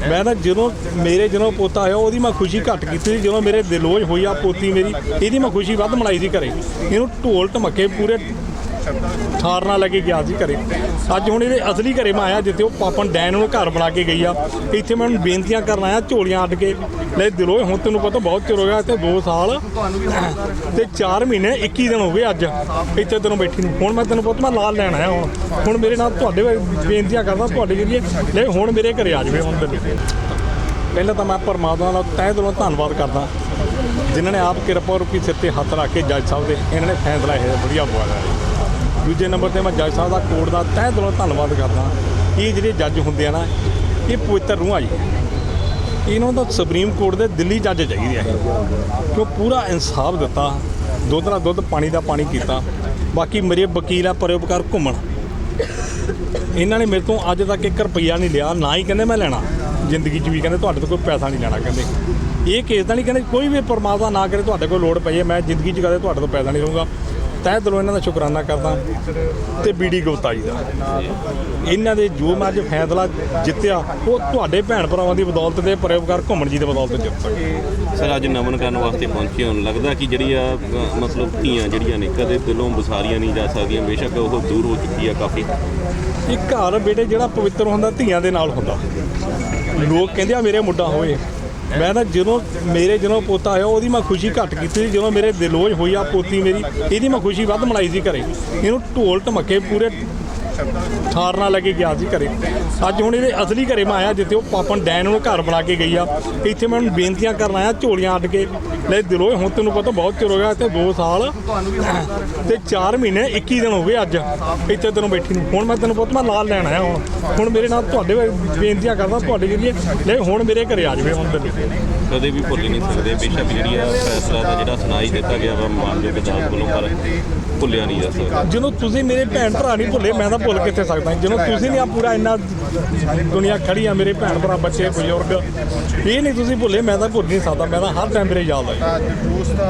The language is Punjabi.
ਮੈਂ ਤਾਂ ਜਦੋਂ ਮੇਰੇ ਜਦੋਂ ਪੋਤਾ ਹੋਇਆ ਉਹਦੀ ਮੈਂ ਖੁਸ਼ੀ ਘੱਟ ਕੀਤੀ ਸੀ। ਜਦੋਂ ਮੇਰੇ ਦਿਲੋਜ ਹੋਈ ਆ ਪੋਤੀ ਮੇਰੀ, ਇਹਦੀ ਮੈਂ ਖੁਸ਼ੀ ਵੱਧ ਮਨਾਈ ਸੀ ਘਰੇ। ਇਹਨੂੰ ਢੋਲ ਢਮਕੇ ਪੂਰੇ ਠਾਰ ਨਾਲ ਲੈ ਕੇ ਗਿਆ ਸੀ ਘਰੇ। ਅੱਜ ਹੁਣ ਇਹਦੇ ਅਸਲੀ ਘਰੇ ਮੈਂ ਆਇਆ, ਜਿੱਥੇ ਉਹ ਪਾਪਨ ਡੈਨ ਨੂੰ ਘਰ ਬਣਾ ਕੇ ਗਈ ਆ। ਇੱਥੇ ਮੈਂ ਉਹਨੂੰ ਬੇਨਤੀਆਂ ਕਰਨ ਆਇਆ, ਝੋਲੀਆਂ ਅੱਡ ਕੇ। ਲੈ ਦਿਲੋਂ ਹੁਣ ਤੈਨੂੰ ਪਤਾ ਬਹੁਤ ਚਿਰ ਹੋ ਗਿਆ ਤੇ 2 ਸਾਲ ਤੇ 4 ਮਹੀਨੇ 21 ਦਿਨ ਹੋ ਗਏ ਅੱਜ ਇੱਥੇ ਤੈਨੂੰ ਬੈਠੀ ਨੂੰ। ਹੁਣ ਮੈਂ ਤੈਨੂੰ ਪੁੱਤ, ਮੈਂ ਲਾਲ ਲੈਣ ਆਇਆ ਹੁਣ ਹੁਣ ਮੇਰੇ ਨਾਲ ਤੁਹਾਡੇ ਬੇਨਤੀਆਂ ਕਰਦਾ, ਤੁਹਾਡੇ ਜਰੀਏ। ਲੈ ਹੁਣ ਮੇਰੇ ਘਰੇ ਆ ਜਾਵੇ ਹੁਣ ਦਿਨ ਪਹਿਲਾਂ ਤਾਂ ਮੈਂ ਪਰਮਾਤਮਾ ਦਾ ਤਹਿ ਦਿਲੋਂ ਧੰਨਵਾਦ ਕਰਦਾ। ਜਿਨ੍ਹਾਂ ਨੇ ਆਪ ਕਿਰਪਾ ਰੂਪੀ ਸਿਰ ਤੇ ਹੱਥ ਰੱਖ ਕੇ ਜੱਜ ਸਾਹਿਬ ਦੇ, ਇਹਨਾਂ ਨੇ ਫੈਸਲਾ ਇਹ ਵਧੀਆ ਬੁਆਇਆ ਦੂਜੇ ਨੰਬਰ ਤੇ ਮੈਂ ਜੱਜ ਸਾਹਿਬ ਦਾ ਕੋਰਟ ਦਾ ਤਹਿ ਦਿਲੋਂ ਧੰਨਵਾਦ ਕਰਦਾ ਇਹ ਜਿਹੜੇ ਜੱਜ ਹੁੰਦੇ ਆ ਨਾ, ਇਹ ਪਵਿੱਤਰ ਰੂਹਾਂ ਜੀ। ਇਹਨਾਂ ਦਾ ਸੁਪਰੀਮ ਕੋਰਟ ਦੇ ਦਿੱਲੀ ਜੱਜ ਚਾਹੀਦੇ ਆ ਕਿ ਉਹ ਪੂਰਾ ਇਨਸਾਫ ਦਿੱਤਾ, ਦੁੱਧ ਨਾਲ ਦੁੱਧ, ਪਾਣੀ ਦਾ ਪਾਣੀ ਕੀਤਾ। ਬਾਕੀ ਮੇਰੇ ਵਕੀਲ ਆ, ਪਰਉਪਕਾਰ ਘੁੰਮਣ। ਇਹਨਾਂ ਨੇ ਮੇਰੇ ਤੋਂ ਅੱਜ ਤੱਕ 1 ਰੁਪਈਆ ਨਹੀਂ ਲਿਆ, ਨਾ ਹੀ ਕਹਿੰਦੇ ਮੈਂ ਲੈਣਾ। ਜ਼ਿੰਦਗੀ 'ਚ ਵੀ ਕਹਿੰਦੇ ਤੁਹਾਡੇ ਤੋਂ ਕੋਈ ਪੈਸਾ ਨਹੀਂ ਲੈਣਾ ਕਹਿੰਦੇ। ਇਹ ਕੇਸ ਦਾ ਨਹੀਂ ਕਹਿੰਦੇ, ਕੋਈ ਵੀ ਪਰਮਾਤਮਾ ਨਾ ਕਰੇ, ਤੁਹਾਡੇ ਕੋਲ ਲੋੜ ਪਈ ਹੈ, ਮੈਂ ਜ਼ਿੰਦਗੀ 'ਚ ਕਦੇ ਤੁਹਾਡੇ ਤੋਂ ਪੈਸਾ ਨਹੀਂ ਲਊਂਗਾ। ਤਹਿ ਦਿਲੋਂ ਇਹਨਾਂ ਦਾ ਸ਼ੁਕਰਾਨਾ ਕਰਦਾ ਤੇ ਬੀਡੀ ਗੁਪਤਾ ਜੀ ਦਾ। ਇਹਨਾਂ ਦੇ ਜੋ ਮੈਂ ਅੱਜ ਫੈਸਲਾ ਜਿੱਤਿਆ ਉਹ ਤੁਹਾਡੇ ਭੈਣ ਭਰਾਵਾਂ ਦੀ ਬਦੌਲਤ ਤੇ ਪਰਉਪਕਾਰ ਘੁੰਮਣ ਜੀ ਦੇ ਬਦੌਲਤ ਜਿੱਤ ਸਕੇ। ਸਰ ਅੱਜ ਨਮਨ ਕਰਨ ਵਾਸਤੇ ਪਹੁੰਚੇ ਹੋਣ ਲੱਗਦਾ ਕਿ ਜਿਹੜੀ ਆ ਮਤਲਬ ਧੀਆਂ ਜਿਹੜੀਆਂ ਨੇ ਕਦੇ ਦਿਲੋਂ ਵਿਸਾਰੀਆਂ ਨਹੀਂ ਜਾ ਸਕਦੀਆਂ ਬੇਸ਼ੱਕ ਉਹ ਦੂਰ ਹੋ ਚੁੱਕੀ ਆ ਕਾਫੀ। ਇਹ ਘਰ ਬੇਟੇ ਜਿਹੜਾ ਪਵਿੱਤਰ ਹੁੰਦਾ ਧੀਆਂ ਦੇ ਨਾਲ ਹੁੰਦਾ। ਲੋਕ ਕਹਿੰਦੇ ਆ ਮੇਰੇ ਮੁੰਡਾ ਹੋਏ। ਮੈਂ ਤਾਂ ਜਦੋਂ ਮੇਰੇ ਜਦੋਂ ਪੋਤਾ ਹੋਇਆ ਉਹਦੀ ਮੈਂ ਖੁਸ਼ੀ ਘੱਟ ਕੀਤੀ ਸੀ। ਜਦੋਂ ਮੇਰੇ ਦਿਲੋਜ ਹੋਈ ਆ ਪੋਤੀ ਮੇਰੀ, ਇਹਦੀ ਮੈਂ ਖੁਸ਼ੀ ਵੱਧ ਮਨਾਈ ਸੀ ਘਰੇ। ਇਹਨੂੰ ਢੋਲ ਢਮਕੇ ਪੂਰੇ ਠਾਰ ਨਾਲ ਲੈ ਕੇ ਗਿਆ ਸੀ ਘਰੇ। ਅੱਜ ਹੁਣ ਇਹਦੇ ਅਸਲੀ ਘਰੇ ਮੈਂ ਆਇਆ ਜਿੱਥੇ ਉਹ ਪਾਪਨ ਡੈਨ ਨੂੰ ਘਰ ਬਣਾ ਕੇ ਗਈ ਆ। ਇੱਥੇ ਮੈਂ ਉਹਨੂੰ ਬੇਨਤੀਆਂ ਕਰਨ ਆਇਆ ਝੋਲੀਆਂ ਅੱਡ ਕੇ। ਲੈ ਦਿਲੋਂ ਹੁਣ ਤੈਨੂੰ ਪਤਾ ਬਹੁਤ ਚਿਰ ਹੋ ਗਿਆ ਤੇ 2 ਸਾਲ ਤੇ 4 ਮਹੀਨੇ 21 ਦਿਨ ਹੋ ਗਏ ਅੱਜ। ਇੱਥੇ ਤੈਨੂੰ ਬੈਠੀ ਨੂੰ। ਹੁਣ ਮੈਂ ਤੈਨੂੰ ਪੁੱਤ ਮੈਂ ਲਾਲ ਲੈਣ ਆਇਆ ਹੁਣ ਹੁਣ ਮੇਰੇ ਨਾਲ ਤੁਹਾਡੇ ਬੇਨਤੀਆਂ ਕਰਦਾ ਤੁਹਾਡੇ ਜਰੀਏ। ਲੈ ਹੁਣ ਮੇਰੇ ਘਰੇ ਆ ਜਾਵੇ ਹੁਣ ਦਿਨ ਕਦੇ ਵੀ ਭੁੱਲ ਨਹੀਂ ਸਕਦੇ। ਬੇਸ਼ੱਕ ਜਿਹੜੀ ਆ ਫੈਸਲਾ ਦਾ ਜਿਹੜਾ ਸੁਣਾਈ ਦਿੱਤਾ ਗਿਆ ਵਾ ਮਾਨਯੋਗ ਅਦਾਲਤ ਵੱਲੋਂ ਪਰ ਭੁੱਲਿਆ ਨਹੀਂ ਜਾ ਸਕਦਾ। ਜਦੋਂ ਤੁਸੀਂ ਮੇਰੇ ਭੈਣ ਭਰਾ ਨਹੀਂ ਭੁੱਲੇ ਮੈਂ ਤਾਂ ਭੁੱਲ ਕਿੱਥੇ ਸਕਦਾ ਜਦੋਂ ਤੁਸੀਂ ਨਹੀਂ ਆ ਪੂਰਾ ਇੰਨਾ ਦੁਨੀਆ ਖੜੀ ਆ, ਮੇਰੇ ਭੈਣ ਭਰਾ, ਬੱਚੇ, ਬਜ਼ੁਰਗ। ਇਹ ਨਹੀਂ ਤੁਸੀਂ ਭੁੱਲੇ, ਮੈਂ ਤਾਂ ਭੁੱਲ ਨਹੀਂ ਸਕਦਾ, ਮੈਂ ਤਾਂ ਹਰ ਟਾਈਮ ਮੇਰੇ ਯਾਦ ਆਈ ਅੱਜ ਦੋਸਤ